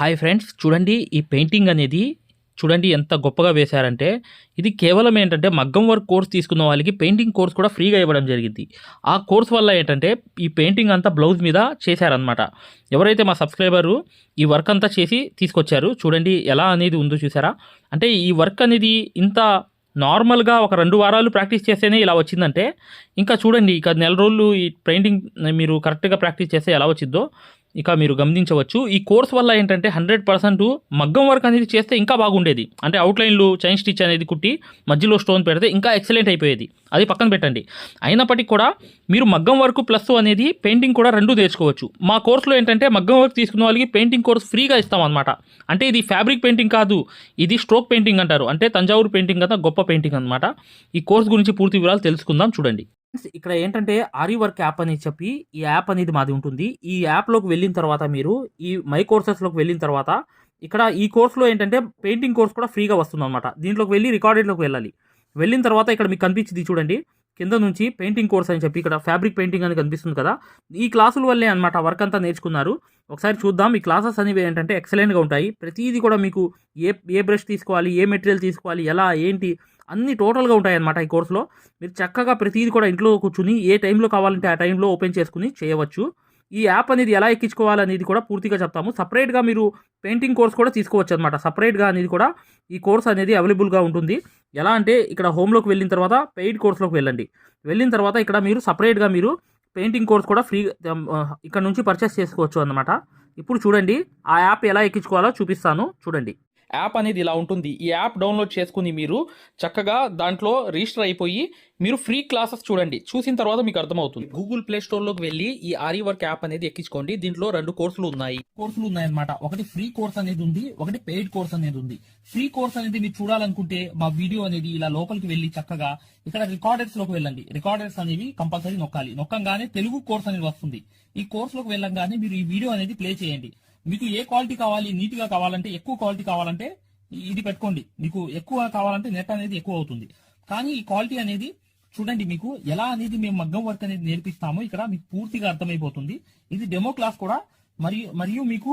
Hi friends చూడండి ఈ painting అనేది చూడండి ఎంత గొప్పగా వేశారంటే ఇది కేవలం ఏంటంటే మగ్గం వర్క్ కోర్స్ తీసుకున్న వాళ్ళకి పెయింటింగ్ కోర్స్ కూడా ఫ్రీగా ఇవ్వడం జరిగింది. ఆ కోర్స్ వల్ల ఏంటంటే ఈ పెయింటింగ్ అంతా బ్లౌజ్ మీద చేశారనమాట ఎవరైతే మా సబ్స్క్రైబరు ఈ వర్క్ అంతా చేసి తీసుకొచ్చారు చూడండి ఎలా అనేది ఉందో చూసారా? అంటే ఈ వర్క్ అనేది ఇంత నార్మల్గా ఒక రెండు వారాలు ప్రాక్టీస్ చేస్తేనే ఇలా వచ్చిందంటే ఇంకా చూడండి ఇక నెల రోజులు ఈ పెయింటింగ్ మీరు కరెక్ట్గా ప్రాక్టీస్ చేస్తే ఎలా వచ్చిందో ఇక మీరు గమనించవచ్చు ఈ కోర్స్ వల్ల ఏంటంటే హండ్రెడ్ పర్సెంట్ మగ్గం వర్క్ అనేది చేస్తే ఇంకా బాగుండేది. అంటే అవుట్లైన్లు చైన్ స్టిచ్ అనేది కుట్టి మధ్యలో స్టోన్ పెడితే ఇంకా ఎక్సలెంట్ అయిపోయేది. అది పక్కన పెట్టండి. అయినప్పటికీ కూడా మీరు మగ్గం వర్క్ ప్లస్ అనేది పెయింటింగ్ కూడా రెండు నేర్చుకోవచ్చు. మా కోర్సులో ఏంటంటే మగ్గం వర్క్ తీసుకున్న వాళ్ళకి పెయింటింగ్ కోర్స్ ఫ్రీగా ఇస్తాం అనమాట అంటే ఇది ఫ్యాబ్రిక్ పెయింటింగ్ కాదు ఇది స్ట్రోక్ పెయింటింగ్ అంటారు. అంటే తంజావూరు పెయింటింగ్ కదా గొప్ప పెయింటింగ్ అనమాట ఈ కోర్స్ గురించి పూర్తి వివరాలు తెలుసుకుందాం చూడండి. ఇక్కడ ఏంటంటే ఆరి వర్క్ యాప్ అని చెప్పి ఈ యాప్ అనేది మాది ఉంటుంది. ఈ యాప్లోకి వెళ్ళిన తర్వాత మీరు ఈ మై కోర్సెస్లోకి వెళ్ళిన తర్వాత ఇక్కడ ఈ కోర్సులో ఏంటంటే పెయింటింగ్ కోర్స్ కూడా ఫ్రీగా వస్తుంది అనమాట దీంట్లోకి వెళ్ళి రికార్డెడ్లోకి వెళ్ళాలి. వెళ్ళిన తర్వాత ఇక్కడ మీకు కనిపించింది చూడండి. కింద నుంచి పెయింటింగ్ కోర్స్ అని చెప్పి ఇక్కడ ఫ్యాబ్రిక్ పెయింటింగ్ అని కనిపిస్తుంది కదా. ఈ క్లాసుల వల్లే అనమాట వర్క్ అంతా నేర్చుకున్నారు. ఒకసారి చూద్దాం. ఈ క్లాసెస్ అనేవి ఏంటంటే ఎక్సలెంట్గా ఉంటాయి. ప్రతిదీ కూడా మీకు ఏ ఏ బ్రష్ తీసుకోవాలి ఏ మెటీరియల్ తీసుకోవాలి ఎలా ఏంటి అన్ని టోటల్గా ఉంటాయి అన్నమాట ఈ కోర్సులో. మీరు చక్కగా ప్రతిదీ కూడా ఇంట్లో కూర్చుని ఏ టైంలో కావాలంటే ఆ టైంలో ఓపెన్ చేసుకుని చేయవచ్చు. ఈ యాప్ అనేది ఎలా ఎక్కించుకోవాలనేది కూడా పూర్తిగా చెప్తాము. సపరేట్గా మీరు పెయింటింగ్ కోర్స్ కూడా తీసుకోవచ్చు అనమాట సపరేట్గా అనేది కూడా ఈ కోర్స్ అనేది అవైలబుల్గా ఉంటుంది. ఎలా అంటే ఇక్కడ హోమ్లోకి వెళ్ళిన తర్వాత పెయిడ్ కోర్స్లోకి వెళ్ళండి. వెళ్ళిన తర్వాత ఇక్కడ మీరు సపరేట్గా మీరు పెయింటింగ్ కోర్స్ కూడా ఫ్రీ um, uh, ఇక్కడ నుంచి పర్చేస్ చేసుకోవచ్చు అనమాట ఇప్పుడు చూడండి ఆ యాప్ ఎలా ఎక్కించుకోవాలో చూపిస్తాను. చూడండి. యాప్ అనేది ఇలా ఉంటుంది. ఈ యాప్ డౌన్లోడ్ చేసుకుని మీరు చక్కగా దాంట్లో రిజిస్టర్ అయిపోయి మీరు ఫ్రీ క్లాసెస్ చూడండి. చూసిన తర్వాత మీకు అర్థమవుతుంది. గూగుల్ ప్లే స్టోర్లోకి వెళ్ళి ఈ ఆరి వర్క్ యాప్ అనేది ఎక్కించుకోండి. దీంట్లో రెండు కోర్సులు ఉన్నాయి. కోర్సులు ఉన్నాయన్నమాట. ఒకటి ఫ్రీ కోర్స్ అనేది ఉంది ఒకటి పెయిడ్ కోర్స్ అనేది ఉంది. ఫ్రీ కోర్స్ అనేది మీరు చూడాలనుకుంటే మా వీడియో అనేది ఇలా లోపలికి వెళ్ళి చక్కగా ఇక్కడ రికార్డర్స్లోకి వెళ్ళండి. రికార్డర్స్ అనేవి కంపల్సరీ నొక్కాలి. నొక్కంగానే తెలుగు కోర్స్ అనేది వస్తుంది. ఈ కోర్స్లోకి వెళ్ళంగానే మీరు ఈ వీడియో అనేది ప్లే చేయండి. మీకు ఏ క్వాలిటీ కావాలి నీట్గా కావాలంటే ఎక్కువ క్వాలిటీ కావాలంటే ఇది పెట్టుకోండి. మీకు ఎక్కువ కావాలంటే నెట్ అనేది ఎక్కువ అవుతుంది. కానీ ఈ క్వాలిటీ అనేది చూడండి మీకు ఎలా అనేది మేము మగ్గం వర్క్ అనేది నేర్పిస్తామో ఇక్కడ మీకు పూర్తిగా అర్థమైపోతుంది. ఇది డెమో క్లాస్ కూడా మరియు మరియు మీకు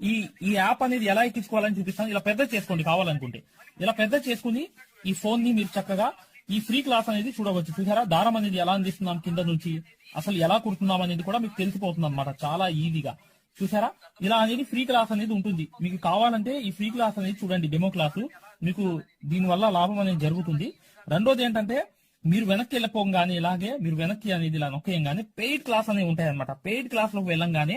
ఈ ఈ యాప్ అనేది ఎలా ఎక్కించుకోవాలని చూపిస్తాను. ఇలా పెద్ద చేసుకోండి కావాలనుకుంటే. ఇలా పెద్ద చేసుకుని ఈ ఫోన్ని మీరు చక్కగా ఈ ఫ్రీ క్లాస్ అనేది చూడవచ్చు. చూసారా? దారం అనేది ఎలా అందిస్తున్నాం కింద నుంచి అసలు ఎలా కుడుతున్నాం అనేది కూడా మీకు తెలిసిపోతుంది అనమాట చాలా ఈజీగా. చూసారా? ఇలా అనేది ఫ్రీ క్లాస్ అనేది ఉంటుంది. మీకు కావాలంటే ఈ ఫ్రీ క్లాస్ అనేది చూడండి డెమో క్లాసు. మీకు దీనివల్ల లాభం అనేది జరుగుతుంది. రెండోది ఏంటంటే మీరు వెనక్కి వెళ్ళిపోగానే ఇలాగే మీరు వెనక్కి అనేది ఇలా నొక్కేయంగానే పెయిడ్ క్లాస్ అనేవి ఉంటాయి అనమాట పెయిడ్ క్లాస్లోకి వెళ్ళంగానే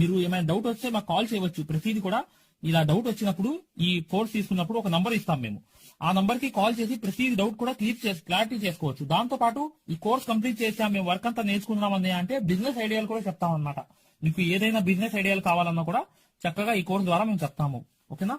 మీరు ఏమైనా డౌట్ వస్తే మాకు కాల్ చేయవచ్చు. ప్రతిదీ కూడా ఇలా డౌట్ వచ్చినప్పుడు ఈ కోర్స్ తీసుకున్నప్పుడు ఒక నంబర్ ఇస్తాం మేము. ఆ నంబర్కి కాల్ చేసి ప్రతి డౌట్ కూడా క్లియర్ చేసి క్లారిటీ చేసుకోవచ్చు. దాంతో పాటు ఈ కోర్స్ కంప్లీట్ చేసాం మేము వర్క్ అంతా నేర్చుకున్నామని అంటే బిజినెస్ ఐడియాలు కూడా చెప్తాం అన్నమాట. మీకు ఏదైనా బిజినెస్ ఐడియాలు కావాలన్నా కూడా చక్కగా ఈ కోర్స్ ద్వారా మేము చెప్తాము. ఓకేనా?